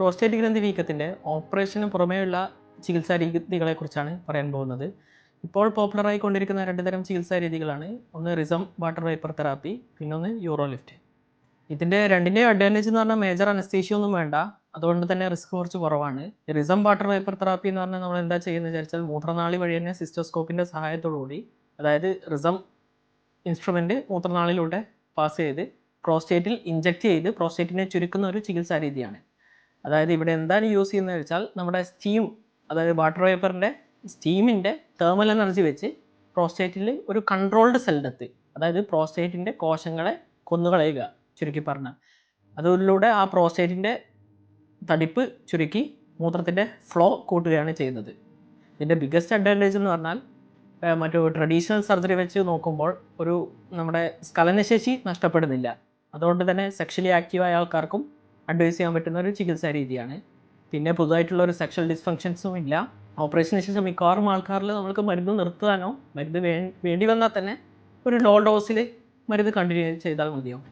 Prostate ഗ്രന്ഥി വീക്കത്തിന്റെ ഓപ്പറേഷന് പുറമേയുള്ള ചികിത്സാ രീതികളെക്കുറിച്ചാണ് പറയാൻ പോകുന്നത്. ഇപ്പോൾ പോപ്പുലറായി കൊണ്ടിരിക്കുന്ന രണ്ട് തരം ചികിത്സാ രീതികളാണ്. ഒന്ന് റിസം വാട്ടർ വൈപ്പർ തെറാപ്പി പിന്നെ ഒന്ന് യൂറോ ലിഫ്റ്റ് ഇതിന്റെ രണ്ടിന്റെയും അഡ്വാന്റേജ് എന്ന് പറഞ്ഞാൽ മേജർ അനസ്തേഷ്യ ഒന്നും വേണ്ട. അതുകൊണ്ട് തന്നെ റിസ്ക് കുറച്ച് കുറവാണ്. റിസം വാട്ടർ വൈപ്പർ തെറാപ്പി എന്ന് പറഞ്ഞാൽ നമ്മൾ എന്താ ചെയ്യുന്നത് വിചാരിച്ചാൽ മൂത്രനാളി വഴി തന്നെ സിസ്റ്റോസ്കോപ്പിന്റെ സഹായത്തോടുകൂടി അതായത് റിസം ഇൻസ്ട്രുമെന്റ് മൂത്രനാളിലൂടെ പാസ് ചെയ്ത് പ്രോസ്റ്റേറ്റിൽ ഇഞ്ചക്ട് ചെയ്ത് പ്രോസ്റ്റേറ്റിനെ ചുരുക്കുന്ന ഒരു ചികിത്സാ രീതിയാണ്. അതായത് ഇവിടെ എന്താണ് യൂസ് ചെയ്യുന്നത് വെച്ചാൽ നമ്മുടെ സ്റ്റീം അതായത് വാട്ടർ വേപ്പറിന്റെ സ്റ്റീമിന്റെ തേർമൽ എനർജി വെച്ച് പ്രോസ്റ്റേറ്റിൽ ഒരു കൺട്രോൾഡ് സെൽഡത്ത് അതായത് പ്രോസ്റ്റേറ്റിന്റെ കോശങ്ങളെ കൊന്നുകളയുക ചുരുക്കി പറഞ്ഞാൽ. അതിലൂടെ ആ പ്രോസ്റ്റേറ്റിന്റെ തടിപ്പ് ചുരുക്കി മൂത്രത്തിന്റെ ഫ്ലോ കൂട്ടുകയാണ് ചെയ്യുന്നത്. ഇതിന്റെ ബിഗ്ഗസ്റ്റ് അഡ്വാന്റേജ് എന്ന് പറഞ്ഞാൽ മറ്റു ട്രഡീഷണൽ സർജറി വെച്ച് നോക്കുമ്പോൾ ഒരു നമ്മുടെ സ്കലനശേഷി നഷ്ടപ്പെടുന്നില്ല. അതുകൊണ്ട് തന്നെ സെക്ഷലി ആക്റ്റീവായ ആൾക്കാർക്കും അഡ്വൈസ് ചെയ്യാൻ പറ്റുന്ന ഒരു ചികിത്സാ രീതിയാണ്. പിന്നെ പുതുതായിട്ടുള്ള ഒരു സെക്ഷൽ ഡിസ്ഫങ്ഷൻസും ഇല്ല. ഓപ്പറേഷന് ശേഷം മിക്കവാറും ആൾക്കാരിൽ നമ്മൾക്ക് മരുന്ന് നിർത്താനോ മരുന്ന് വേണ്ടി വന്നാൽ തന്നെ ഒരു ലോ ഡോസിൽ മരുന്ന് കണ്ടിന്യൂ ചെയ്താൽ മതിയാവും.